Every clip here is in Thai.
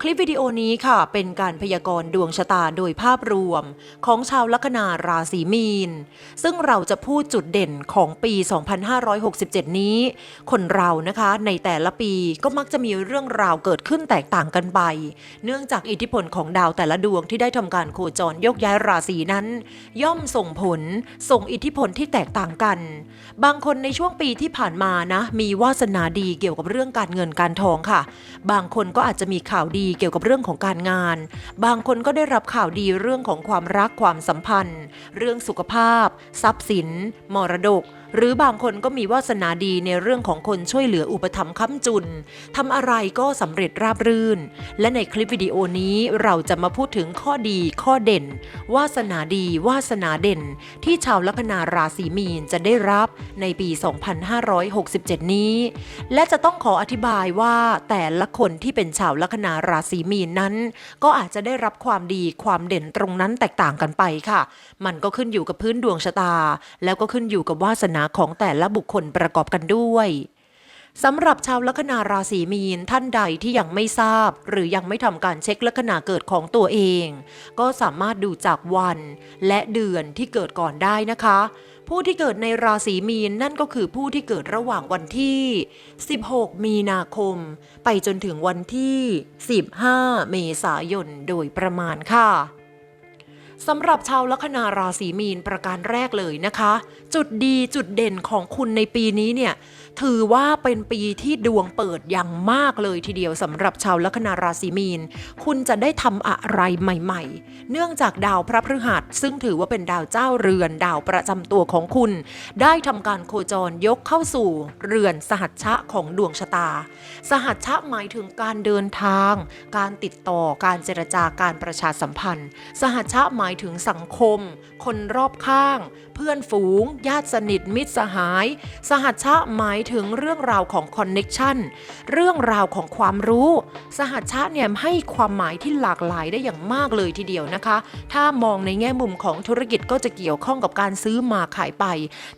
คลิปวิดีโอนี้ค่ะ เป็นการพยากรณ์ดวงชะตาโดยภาพรวม ของชาวลัคนาราศีมีน ซึ่งเราจะพูดจุดเด่นของปี 2567 นี้ คนเรานะคะในแต่ละปีก็มักจะมีเรื่องราวเกิดขึ้นแตกต่างกันไป เนื่องจากอิทธิพลของดาวแต่ละดวงที่ได้ทำการโคจรยกย้ายราศีนั้น ย่อมส่งผลส่งอิทธิพลที่แตกต่างกัน บางคนในช่วงปีที่ผ่านมานะมีวาสนาดีเกี่ยวกับเรื่องการเงินการทองค่ะ บางคนก็อาจจะมีข่าวดีเกี่ยวกับเรื่องของการงาน บางคนก็ได้รับข่าวดีเรื่องของความรักความสัมพันธ์ เรื่องสุขภาพ ทรัพย์สิน มรดก หรือบางคนก็มีวาสนาดีในเรื่องของคนช่วยเหลืออุปถัมภ์ค้ำจุนทำอะไรก็สำเร็จราบรื่น และในคลิปวิดีโอนี้เราจะมาพูดถึงข้อดีข้อเด่น วาสนาดีวาสนาเด่น ที่ชาวลัคนาราศีมีนจะได้รับในปี 2567 นี้ และจะต้องขออธิบายว่าแต่ละคนที่เป็นชาวลัคนาราศีมีนนั้น ก็อาจจะได้รับความดีความเด่นตรงนั้นแตกต่างกันไปค่ะ มันก็ขึ้นอยู่กับพื้นดวงชะตา แล้วก็ขึ้นอยู่กับวาสนาของแต่ละบุคคลประกอบกันด้วยสำหรับชาวลัคนาราศีมีนท่านใดที่ยังไม่ทราบ หรือยังไม่ทำการเช็คลัคนาเกิดของตัวเอง ก็สามารถดูจากวันและเดือนที่เกิดก่อนได้นะคะ ผู้ที่เกิดในราศีมีนนั่นก็คือผู้ที่เกิดระหว่างวันที่ 16 มีนาคม ไปจนถึงวันที่ 15 เมษายนโดยประมาณค่ะสำหรับชาวลัคนาราศีมีนประการแรกเลยนะคะ จุดดีจุดเด่นของคุณในปีนี้เนี่ยถือว่าเป็นปีที่ดวงเปิดอย่างมากเลยทีเดียวสำหรับชาวลัคนาราศีมีน คุณจะได้ทำอะไรใหม่ ๆ เนื่องจากดาวพระพฤหัสซึ่งถือว่าเป็นดาวเจ้าเรือนดาวประจำตัวของคุณ ได้ทำการโคจรยกเข้าสู่ เรือนสหัชชะของดวงชะตา สหัชชะหมายถึงการเดินทาง การติดต่อการเจรจาการประชาสัมพันธ์ สหัชชะหมายถึงสังคม คนรอบข้างเพื่อนฝูง ญาติสนิทมิตรสหาย สหัชชะหมายถึงเรื่องราวของคอนเน็กชันเรื่องราวของความรู้ สหัชชะเนี่ยให้ความหมายที่หลากหลายได้อย่างมากเลยทีเดียวนะคะ ถ้ามองในแง่มุมของธุรกิจก็จะเกี่ยวข้องกับการซื้อมาขายไป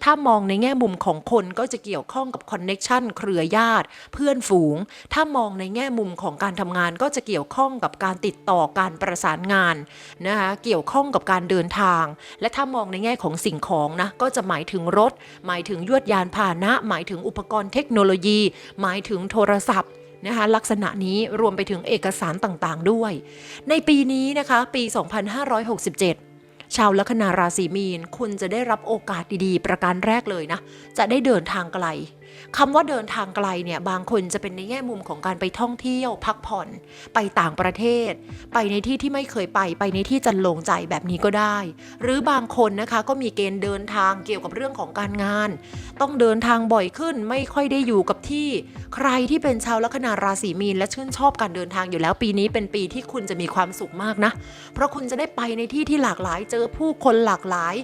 ถ้ามองในแง่มุมของคนก็จะเกี่ยวข้องกับคอนเน็กชันเครือญาติ เพื่อนฝูง ถ้ามองในแง่มุมของการทำงานก็จะเกี่ยวข้องกับการติดต่อการประสานงานนะคะเกี่ยวข้องกับการเดินทาง และถ้ามองในแง่ของสิ่งของนะก็จะหมายถึงรถ หมายถึงยวดยานพาหนะ หมายถึงอุปกรณ์เทคโนโลยี หมายถึงโทรศัพท์นะคะลักษณะนี้รวมไปถึงเอกสารต่างๆด้วย ในปีนี้นะคะปี 2567ชาวลัคนาราศีมีน คุณจะได้รับโอกาสดีๆ ประการแรกเลยนะ จะได้เดินทางไกลคำว่าเดินทางไกลเนี่ยบางคนจะเป็นในแง่มุมของการไปท่องเที่ยว พักผ่อน ไปต่างประเทศ ไปในที่ที่ไม่เคยไป ไปในที่จันลงใจแบบนี้ก็ได้ หรือบางคนนะคะก็มีเกณฑ์เดินทางเกี่ยวกับเรื่องของการงาน ต้องเดินทางบ่อยขึ้นไม่ค่อยได้อยู่กับที่ ใครที่เป็นชาวลัคนาราศีมีน และชื่นชอบการเดินทางอยู่แล้วปีนี้เป็นปีที่คุณจะมีความสุขมากนะ เพราะคุณจะได้ไปในที่ที่หลากหลาย เจอผู้คนหลากหลาย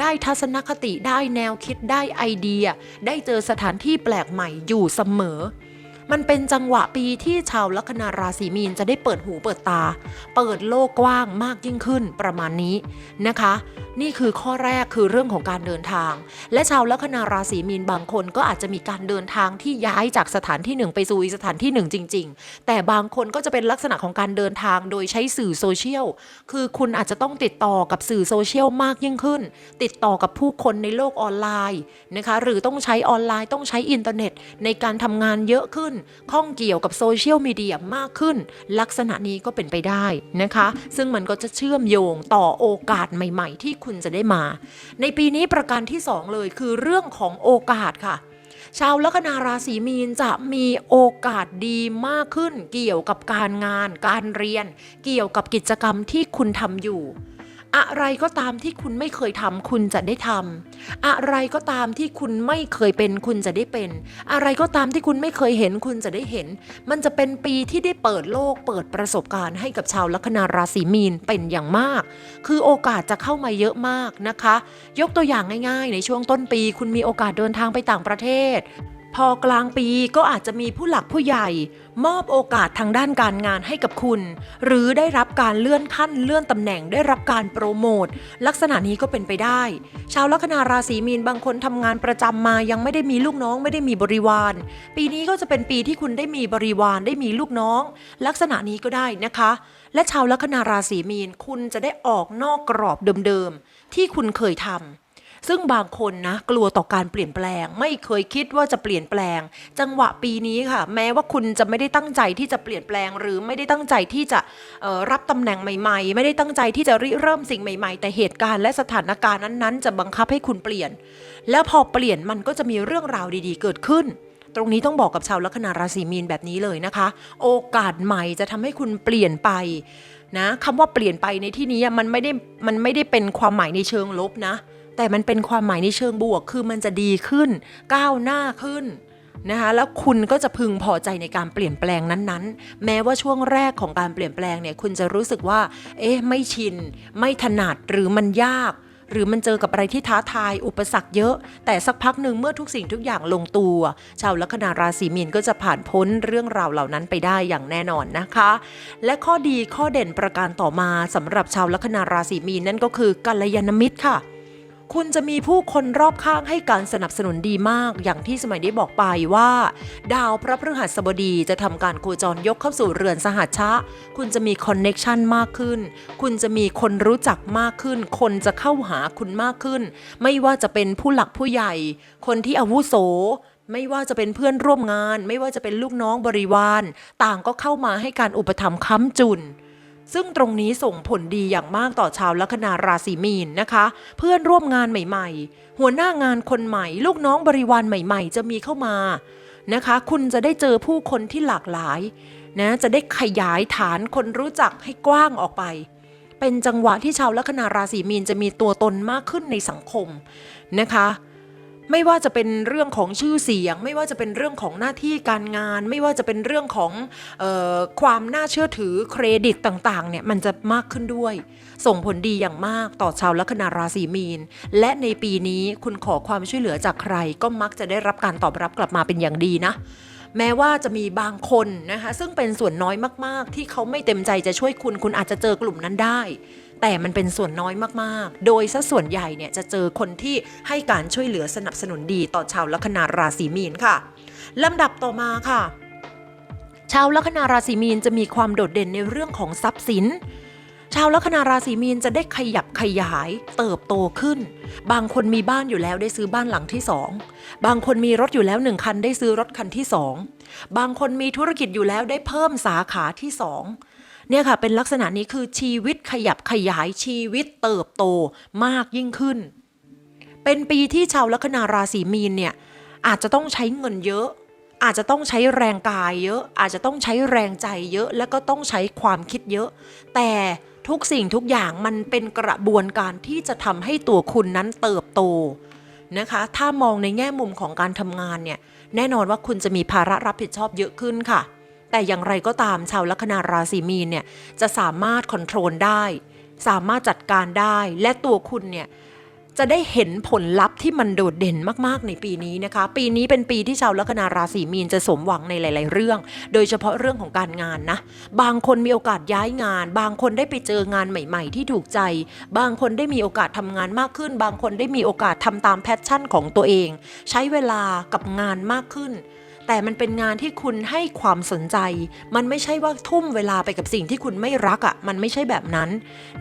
ได้ทัศนคติได้แนวคิดได้ไอเดีย ได้เจอสถานที่แปลกใหม่อยู่เสมอ มันเป็นจังหวะปีที่ชาวลัคนาราศีมีนจะได้เปิดหูเปิดตา เปิดโลกกว้างมากยิ่งขึ้นประมาณนี้นะคะ นี่คือข้อแรกคือเรื่องของการเดินทาง และชาวลัคนาราศีมีนบางคนก็อาจจะมีการเดินทางที่ย้ายจากสถานที่หนึ่งไปสู่อีกสถานที่หนึ่งจริง ๆ แต่บางคนก็จะเป็นลักษณะของการเดินทางโดยใช้สื่อโซเชียลคือคุณอาจจะต้องติดต่อกับสื่อโซเชียลมากยิ่งขึ้น ติดต่อกับผู้คนในโลกออนไลน์นะคะหรือต้องใช้ออนไลน์ต้องใช้อินเทอร์เน็ตในการทำงานเยอะขึ้นนข้องเกี่ยวกับโซเชียลมีเดียมากขึ้น ลักษณะนี้ก็เป็นไปได้นะคะ ซึ่งมันก็จะเชื่อมโยงต่อโอกาสใหม่ ๆ ที่คุณจะได้มา ในปีนี้ประการที่ 2 เลยคือเรื่องของโอกาสค่ะชาวลัคนาราศีมีนจะมีโอกาสดีมากขึ้น เกี่ยวกับการงาน การเรียน เกี่ยวกับกิจกรรมที่คุณทำอยู่ อะไรก็ตามที่คุณไม่เคยทำคุณจะได้ทำอะไรก็ตามที่คุณไม่เคยเป็น คุณจะได้เป็น อะไรก็ตามที่คุณไม่เคยเห็น คุณจะได้เห็น มันจะเป็นปีที่ได้เปิดโลก เปิดประสบการณ์ให้กับชาวลัคนาราศีมีนเป็นอย่างมาก คือโอกาสจะเข้ามาเยอะมากนะคะ ยกตัวอย่างง่าย ๆ ในช่วงต้นปี คุณมีโอกาสเดินทางไปต่างประเทศ พอกลางปีก็อาจจะมีผู้หลักผู้ใหญ่ มอบโอกาสทางด้านการงานให้กับคุณ หรือได้รับการเลื่อนขั้นเลื่อนตำแหน่งได้รับการโปรโมทลักษณะนี้ก็เป็นไปได้ ชาวลัคนาราศีมีนบางคนทำงานประจำมายังไม่ได้มีลูกน้องไม่ได้มีบริวาร ปีนี้ก็จะเป็นปีที่คุณได้มีบริวารได้มีลูกน้อง ลักษณะนี้ก็ได้นะคะ และชาวลัคนาราศีมีนคุณจะได้ออกนอกกรอบเดิมๆที่คุณเคยทำ ซึ่งบางคนนะกลัวต่อการเปลี่ยนแปลง ไม่เคยคิดว่าจะเปลี่ยนแปลง จังหวะปีนี้ค่ะ แม้ว่าคุณจะไม่ได้ตั้งใจที่จะเปลี่ยนแปลง หรือไม่ได้ตั้งใจที่จะรับตำแหน่งใหม่ ๆ ไม่ได้ตั้งใจที่จะริเริ่มสิ่งใหม่ ๆ แต่เหตุการณ์และสถานการณ์นั้นๆ จะบังคับให้คุณเปลี่ยน แล้วพอเปลี่ยนมันก็จะมีเรื่องราวดีๆ เกิดขึ้นตรงนี้ต้องบอกกับชาวลัคนาราศีมีนแบบนี้เลยนะคะ โอกาสใหม่จะทำให้คุณเปลี่ยนไปนะคำว่าเปลี่ยนไปในที่นี้มันไม่ได้มันไม่ได้เป็นความหมายในเชิงลบนะ แต่มันเป็นความหมายในเชิงบวก คือมันจะดีขึ้น ก้าวหน้าขึ้นนะคะแล้วคุณก็จะพึงพอใจในการเปลี่ยนแปลงนั้นๆ แม้ว่าช่วงแรกของการเปลี่ยนแปลงเนี่ยคุณจะรู้สึกว่า เอ๊ะไม่ชิน ไม่ถนัดหรือมันยาก หรือมันเจอกับอะไรที่ท้าทายอุปสรรคเยอะ แต่สักพักหนึ่งเมื่อทุกสิ่งทุกอย่างลงตัว ชาวลัคนาราศีมีนก็จะผ่านพ้นเรื่องราวเหล่านั้นไปได้อย่างแน่นอนนะคะ และข้อดีข้อเด่นประการต่อมาสำหรับชาวลัคนาราศีมีนนั่นก็คือกัลยาณมิตรค่ะ คุณจะมีผู้คนรอบข้างให้การสนับสนุนดีมาก อย่างที่สมัยได้บอกไปว่า ดาวพระพฤหัสบดีจะทำการโคจรยกเข้าสู่เรือนสหัชชะ คุณจะมีคอนเน็กชันมากขึ้น คุณจะมีคนรู้จักมากขึ้น คนจะเข้าหาคุณมากขึ้น ไม่ว่าจะเป็นผู้หลักผู้ใหญ่ คนที่อาวุโสไม่ว่าจะเป็นเพื่อนร่วมงาน ไม่ว่าจะเป็นลูกน้องบริวาร ต่างก็เข้ามาให้การอุปถัมภ์ค้ำจุน ซึ่งตรงนี้ส่งผลดีอย่างมากต่อชาวลัคนาราศีมีนนะคะ เพื่อนร่วมงานใหม่ๆ หัวหน้างานคนใหม่ ลูกน้องบริวารใหม่ๆ จะมีเข้ามานะคะ คุณจะได้เจอผู้คนที่หลากหลายนะจะได้ขยายฐานคนรู้จักให้กว้างออกไป เป็นจังหวะที่ชาวลัคนาราศีมีนจะมีตัวตนมากขึ้นในสังคมนะคะ ไม่ว่าจะเป็นเรื่องของชื่อเสียง ไม่ว่าจะเป็นเรื่องของหน้าที่การงาน ไม่ว่าจะเป็นเรื่องของออความน่าเชื่อถือเครดิตต่างๆเนี่ยมันจะมากขึ้นด้วย ส่งผลดีอย่างมากต่อชาวลัคนาราศีมีน และในปีนี้คุณขอความช่วยเหลือจากใครก็มักจะได้รับการตอบรับกลับมาเป็นอย่างดีนะ แม้ว่าจะมีบางคนนะคะซึ่งเป็นส่วนน้อยมากๆ ที่เขาไม่เต็มใจจะช่วยคุณ คุณอาจจะเจอกลุ่มนั้นได้ แต่มันเป็นส่วนน้อยมากๆ โดยซะส่วนใหญ่เนี่ยจะเจอคนที่ให้การช่วยเหลือสนับสนุนดีต่อชาวลัคนาราศีมีนค่ะลำดับต่อมาค่ะ ชาวลัคนาราศีมีนจะมีความโดดเด่นในเรื่องของทรัพย์สิน ชาวลัคนาราศีมีนจะได้ขยับขยาย เติบโตขึ้น บางคนมีบ้านอยู่แล้วได้ซื้อบ้านหลังที่สองบางคนมีรถอยู่แล้วหนึ่งคันได้ซื้อรถคันที่สองบางคนมีธุรกิจอยู่แล้วได้เพิ่มสาขาที่สองเนี่ยค่ะเป็นลักษณะนี้คือชีวิตขยับขยายชีวิตเติบโตมากยิ่งขึ้น เป็นปีที่ชาวลัคนาราศีมีนเนี่ยอาจจะต้องใช้เงินเยอะ อาจจะต้องใช้แรงกายเยอะ อาจจะต้องใช้แรงใจเยอะ แล้วก็ต้องใช้ความคิดเยอะ แต่ทุกสิ่งทุกอย่างมันเป็นกระบวนการที่จะทำให้ตัวคุณนั้นเติบโตนะคะ ถ้ามองในแง่มุมของการทำงานเนี่ย แน่นอนว่าคุณจะมีภาระรับผิดชอบเยอะขึ้นค่ะ แต่อย่างไรก็ตามชาวลัคนาราศีมีนเนี่ยจะสามารถคอนโทรลได้ สามารถจัดการได้ และตัวคุณเนี่ย จะได้เห็นผลลัพธ์ที่มันโดดเด่นมากๆในปีนี้นะคะ ปีนี้เป็นปีที่ชาวลัคนาราศีมีนจะสมหวังในหลาย ๆ เรื่อง โดยเฉพาะเรื่องของการงานนะ บางคนมีโอกาสย้ายงาน บางคนได้ไปเจองานใหม่ ๆ ที่ถูกใจ บางคนได้มีโอกาสทำงานมากขึ้น บางคนได้มีโอกาสทำตามแพชชั่นของตัวเอง ใช้เวลากับงานมากขึ้น แต่มันเป็นงานที่คุณให้ความสนใจ มันไม่ใช่ว่าทุ่มเวลาไปกับสิ่งที่คุณไม่รักอะ่ะ มันไม่ใช่แบบนั้น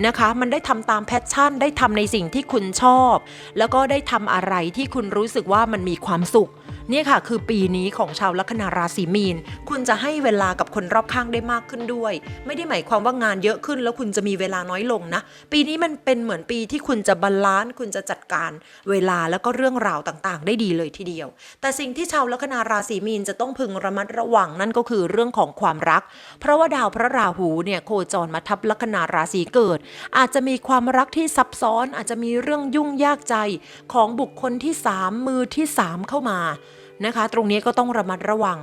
นะคะ มันได้ทำตามแพชชั่น ได้ทำในสิ่งที่คุณชอบ แล้วก็ได้ทำอะไรที่คุณรู้สึกว่ามันมีความสุข นี่ค่ะคือปีนี้ของชาวลัคนาราศีมีน คุณจะให้เวลากับคนรอบข้างได้มากขึ้นด้วย ไม่ได้หมายความว่างานเยอะขึ้น แล้วคุณจะมีเวลาน้อยลงนะ ปีนี้มันเป็นเหมือนปีที่คุณจะบาลานซ์คุณจะจัดการเวลาแล้วก็เรื่องราวต่างๆ ได้ดีเลยทีเดียว แต่สิ่งที่ชาวลัคนาราศีมีนจะต้องพึงระมัดระวังนั่นก็คือเรื่องของความรัก เพราะว่าดาวพระราหูเนี่ยโคจรมาทับลัคนาราศีเกิด อาจจะมีความรักที่ซับซ้อนอาจจะมีเรื่องยุ่งยากใจของบุคคลที่สามมือที่สามเข้ามา นะคะ ตรงนี้ก็ต้องระมัดระวัง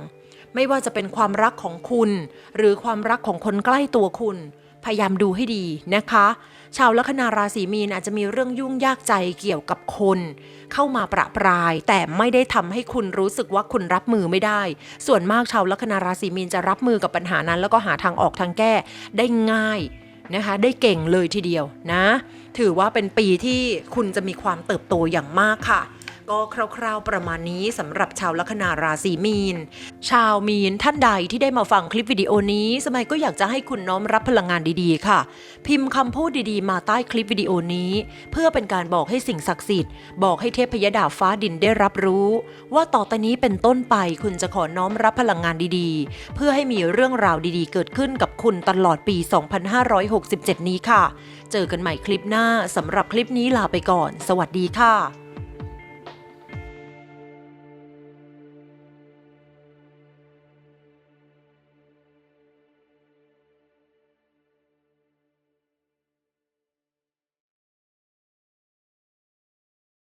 ไม่ว่าจะเป็นความรักของคุณ หรือความรักของคนใกล้ตัวคุณ พยายามดูให้ดีนะคะ ชาวลัคนาราศีมีนอาจจะมีเรื่องยุ่งยากใจเกี่ยวกับคน เข้ามาประปราย แต่ไม่ได้ทำให้คุณรู้สึกว่าคุณรับมือไม่ได้ ส่วนมากชาวลัคนาราศีมีนจะรับมือกับปัญหานั้น แล้วก็หาทางออกทางแก้ได้ง่ายนะคะได้เก่งเลยทีเดียวนะ ถือว่าเป็นปีที่คุณจะมีความเติบโตอย่างมากค่ะ ก็คร่าวๆประมาณนี้สำหรับชาวลัคนาราศีมีน ชาวมีนท่านใดที่ได้มาฟังคลิปวิดีโอนี้ สมัยก็อยากจะให้คุณน้อมรับพลังงานดีๆ ค่ะ พิมพ์คำพูดดีๆ มาใต้คลิปวิดีโอนี้ เพื่อเป็นการบอกให้สิ่งศักดิ์สิทธิ์บอกให้เทพยดาฟ้าดินได้รับรู้ ว่าต่อแต่นี้เป็นต้นไปคุณจะขอน้อมรับพลังงานดีๆ เพื่อให้มีเรื่องราวดีๆ เกิดขึ้นกับคุณตลอดปี 2567 นี้ค่ะ เจอกันใหม่คลิปหน้าสำหรับคลิปนี้ลาไปก่อน สวัสดีค่ะ